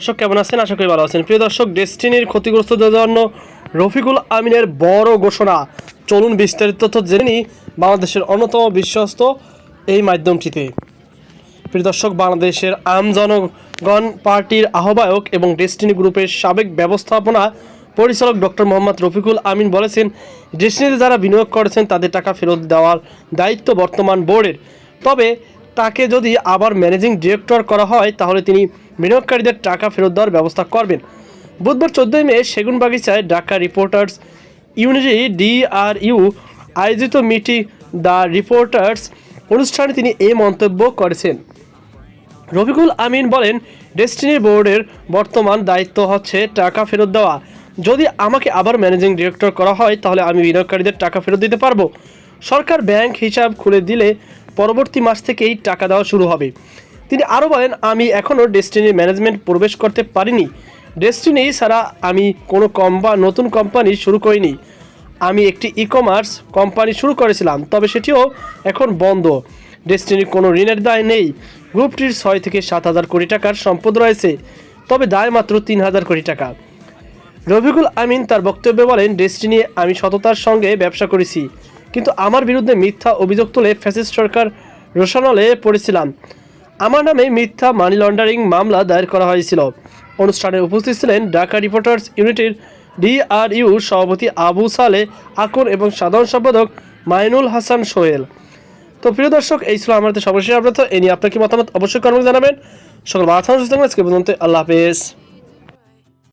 দর্শক, কেমন আছেন? আশা করি ভালো আছেন। প্রিয় দর্শক ডেস্টিনির ক্ষতিগ্রস্তদের জন্য রফিকুল আমিনের বড় ঘোষণা। চলুন বিস্তারিত তথ্য জেনে নিই বাংলাদেশের অন্যতম বিশ্বস্ত এই মাধ্যমটিতে। প্রিয় দর্শক, বাংলাদেশের আম জনগণ পার্টির আহ্বায়ক এবং ডেস্টিনি গ্রুপের সাবেক ব্যবস্থাপনা পরিচালক ডক্টর মোহাম্মদ রফিকুল আমিন বলেছেন ডেস্টিনিতে যারা বিনিয়োগ করেছেন, তাদের টাকা ফেরত দেওয়ার দায়িত্ব বর্তমান বোর্ডের। তবে তাকে যদি আবার ম্যানেজিং ডিরেক্টর করা হয়, তাহলে তিনি বিনিয়োগকারীদের টাকা ফেরত দেওয়ার ব্যবস্থা করবেন। বুধবার চোদ্দোই মে সেগুনবাগিচায় ঢাকা রিপোর্টার্স ইউনিটি ডিআরইউ আয়োজিত মিটি দ্য রিপোর্টার্স অনুষ্ঠানে তিনি এই মন্তব্য করেছেন। রফিকুল আমিন বলেন, ডেস্টিনি বোর্ডের বর্তমান দায়িত্ব হচ্ছে টাকা ফেরত দেওয়া। যদি আমাকে আবার ম্যানেজিং ডিরেক্টর করা হয়, তাহলে আমি বিনিয়োগকারীদের টাকা ফেরত দিতে পারব। সরকার ব্যাংক হিসাব খুলে দিলে পরবর্তী মাস থেকেই টাকা দেওয়া শুরু হবে। তিনি আরও বলেন, আমি এখনও ডেস্টিনির ম্যানেজমেন্ট প্রবেশ করতে পারিনি। ডেস্টিনি ছাড়া আমি কোনো কম বা নতুন কোম্পানি শুরু করিনি। আমি একটি ই কমার্স কোম্পানি শুরু করেছিলাম, তবে সেটিও এখন বন্ধ। ডেস্টিনির কোনো ঋণের দায় নেই। গ্রুপটির ছয় থেকে সাত হাজার কোটি টাকার সম্পদ রয়েছে, তবে দায় মাত্র তিন হাজার কোটি টাকা। রফিকুল আমিন তার বক্তব্যে বলেন, ডেস্টিনি, আমি সততার সঙ্গে ব্যবসা করেছি, কিন্তু আমার বিরুদ্ধে মিথ্যা অভিযোগ তুলে ফ্যাসিস্ট সরকার রোশানলে পড়েছিলাম। আমার নামে মিথ্যা মানি লন্ডারিং মামলা দায়ের করা হয়েছিল। অনুষ্ঠানে উপস্থিত ছিলেন ঢাকা রিপোর্টার্স ইউনিটির ডিআরইউ সভাপতি আবু সালে আকর এবং সাধারণ সম্পাদক মাইনুল হাসান সোহেল। তো প্রিয় দর্শক, এই ছিল আমাদের সর্বশেষ আপনার এ নিয়ে আপনার কি মতামত অবশ্যই কর্মী জানাবেন। সকল থাকবেন আজকে পর্যন্ত আল্লাহ হাফেজ।